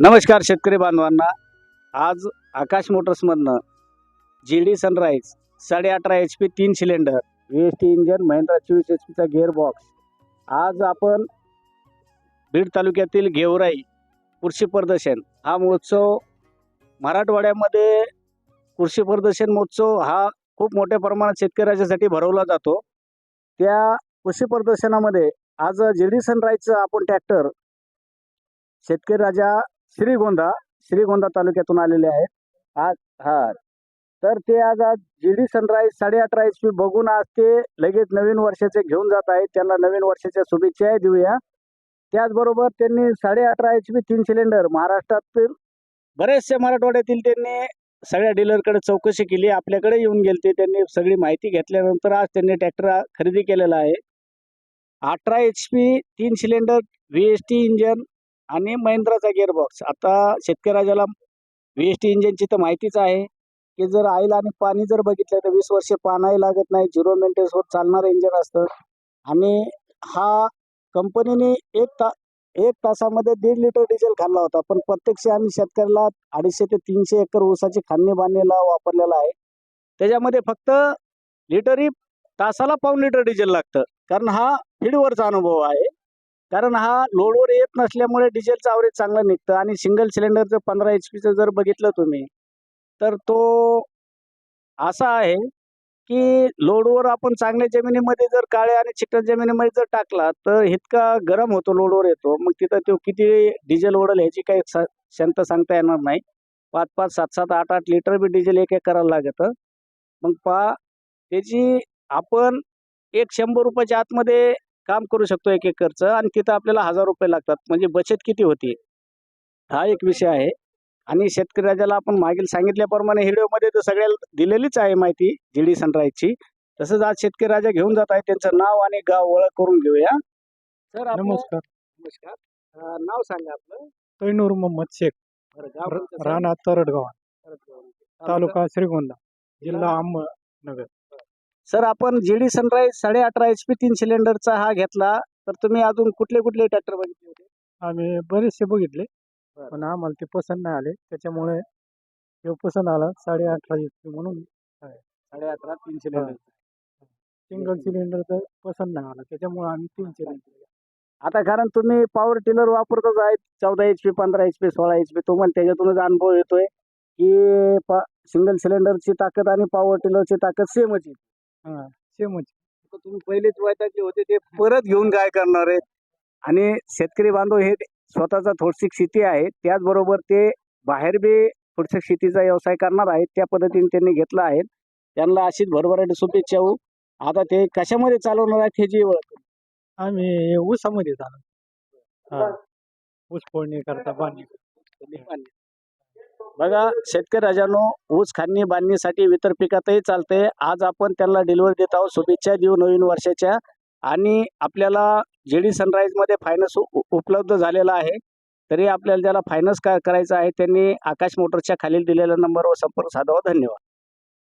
नमस्कार शेतकरी बांधवांना. आज आकाश मोटर्समधनं जी डी सनराईज साडे अठरा एच पी तीन cylinder V S T engine Mahindra चोवीस एच पीचा गिअर बॉक्स आज आपण बीड तालुक्यातील गेवराई कृषी प्रदर्शन हा महोत्सव मराठवाड्यामध्ये कृषी प्रदर्शन महोत्सव हा खूप मोठ्या प्रमाणात शेतकऱ्याच्यासाठी भरवला जातो. त्या कृषी प्रदर्शनामध्ये आज जी डी सनराईजचं आपण ट्रॅक्टर शेतकरी राजा श्रीगोंदा श्रीगोंदा तालुक्यातून आलेले आहेत. आज हा. तर ते आज आज जी डी सनराईज साडे अठरा एच पी बघून आज ते लगेच नवीन वर्षाचे घेऊन जात आहेत. त्यांना नवीन वर्षाच्या शुभेच्छाही देऊया. त्याचबरोबर त्यांनी साडे अठरा एच पी तीन सिलेंडर महाराष्ट्रातील बरेचसे मराठवाड्यातील त्यांनी सगळ्या डीलरकडे चौकशी केली. आपल्याकडे येऊन गेलते. त्यांनी सगळी माहिती घेतल्यानंतर आज त्यांनी ट्रॅक्टर खरेदी केलेला आहे. अठरा एच पी तीन cylinder V S T engine आणि महिंद्राचा गिअरबॉक्स आता शेतकऱ्याला व्ही एस टी इंजिनची तर माहितीच आहे की जर आईल आणि पाणी जर बघितलं तर वीस वर्षे पानाही लागत नाही झिरो मेंटेन्सवर चालणारं इंजिन असतं. आणि हा कंपनीने एक ता एक तासामध्ये दीड लिटर डिझेल खाल्ला होता. पण प्रत्यक्ष आम्ही शेतकऱ्याला अडीचशे ते तीनशे एकर ऊसाची खांदणी बांधणीला वापरलेला आहे. त्याच्यामध्ये फक्त लिटरी तासाला पाऊन लिटर डिझेल लागतं. कारण हा फीडवरचा अनुभव आहे. कारण हा लोडवर येत नसल्यामुळे डिझेलचं ॲव्हरेज चांगलं निघतं आणि सिंगल सिलेंडरचं पंधरा एच पीचं जर बघितलं तुम्ही तर तो असा आहे की लोडवर आपण चांगल्या जमिनीमध्ये जर काळ्या आणि चिकट जमिनीमध्ये जर टाकला तर इतका गरम होतो लोडवर येतो. मग तिथं तो किती डिझेल ओढल ह्याची काही स क्षमता सांगता येणार नाही. पाच पाच सात सात आठ आठ लिटर बी डिझेल एक एक करायला लागतं. मग पा त्याची आपण एक शंभर रुपयाच्या आतमध्ये काम करू शकतो एक एकरचं आणि तिथं आपल्याला हजार रुपये लागतात. म्हणजे बचत किती होती? हा एक विषय आहे. आणि शेतकरी राजाला आपण मागील सांगितल्याप्रमाणे व्हिडिओमध्ये तर सगळ्याला दिलेलीच आहे माहिती जी डी सनराईजची. तसंच आज शेतकरी राजा घेऊन जात आहे त्यांचं नाव आणि गाव ओळख करून घेऊया. सर नमस्कार. नमस्कार. नाव सांगा आपलं. तैनूर मोहम्मद शेख? राणा तरडगाव. तालुका तालुका श्रीगोंदा जिल्हा अहमदनगर. सर आपण जी डी सनराईज साडे अठरा एच पी तीन सिलेंडरचा हा घेतला तर तुम्ही अजून कुठले कुठले ट्रॅक्टर बघितले होते? आम्ही बरेचसे बघितले बरं. पण आम्हाला ते पसंत नाही आले. त्याच्यामुळे हे पसंत आला साडे अठरा HP म्हणून. साडे अठरा तीन सिलेंडर. सिंगल सिलेंडर तर पसंत नाही आला. त्याच्यामुळे आम्ही तीन सिलेंडर आता कारण तुम्ही पॉवर टिलर वापरतच आहेत चौदा एच पी पंधरा एच पी सोळा एच पी तुम्हाला त्याच्यातूनच अनुभव येतोय की पा सिंगल सिलेंडरची ताकद आणि पॉवर टिलरची ताकद सेमच आहे. सेमच. तुम्ही पहिलेच वैतागले होते ते परत घेऊन काय करणार आहेत? आणि शेतकरी बांधव हे स्वतःचा थोडीशी शेती आहे त्याचबरोबर ते बाहेर बी थोडसं शेतीचा व्यवसाय करणार आहेत त्या पद्धतीने त्यांनी घेतला आहे. त्यांना अशीच भरभराटी शुभेच्छा होऊ. आता ते कशामध्ये चालवणार आहेत ह्याची ओळख? आम्ही हे ऊसामध्ये हां. ऊस फोडणी करता पाणी बघा शेतकरी राजानो ऊस खांदणी बांधणीसाठी इतर पिकातही चालते आज आपण त्यांना डिलिव्हरी देत आहोत. शुभेच्छा देऊ नवीन वर्षाच्या. आणि आपल्याला जे डी सनराईजमध्ये फायनान्स उ- उपलब्ध झालेला आहे. तरी आपल्याला ज्याला फायनान्स का करायचं आहे त्यांनी आकाश मोटरच्या खालील दिलेल्या नंबरवर संपर्क साधावा. धन्यवाद.